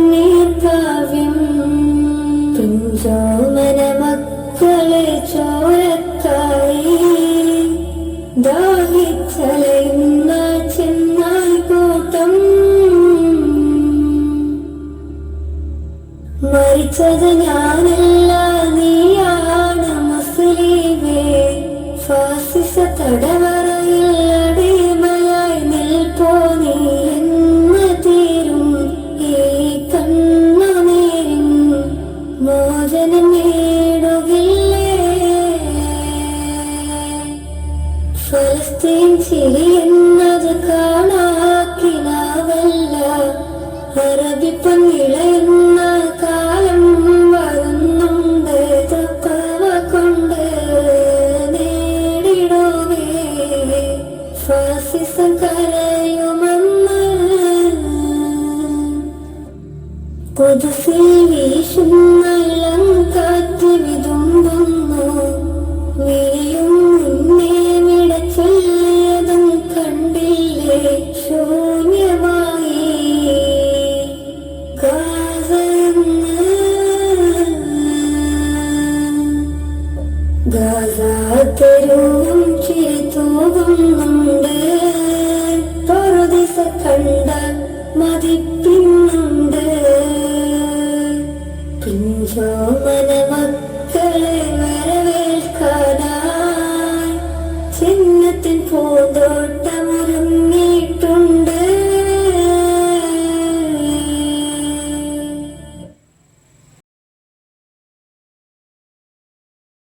പുണ്യകാവ്യം പിഞ്ചോമന മക്കളെ ഞാനല്ല നീയാണ് മുസ്ലിമേ ഫാസിസ തട നേടുകില്ലേ ഫലസ്തീൻ ചിരിയുന്നത് കാണാക്കിനാവല്ല അറബി പൊന്നിളയുന്ന കാലം വരുന്നുണ്ട് തക്കവ കൊണ്ട് നേടിടുകേ ഫാസിസം കരയുമെന്ന് പുതുസിൽ വീശുന്ന ശൂന്യമായി ഗാസാതെരുവും ചേതൂകുന്നുണ്ട് പറുദിസ കണ്ട മതിപ്പിന്നുണ്ട്. പിഞ്ചോമന മക്കളെ വരവേൽക്കാനായി ചിഹ്നത്തിൻ പൂന്തോട്ടം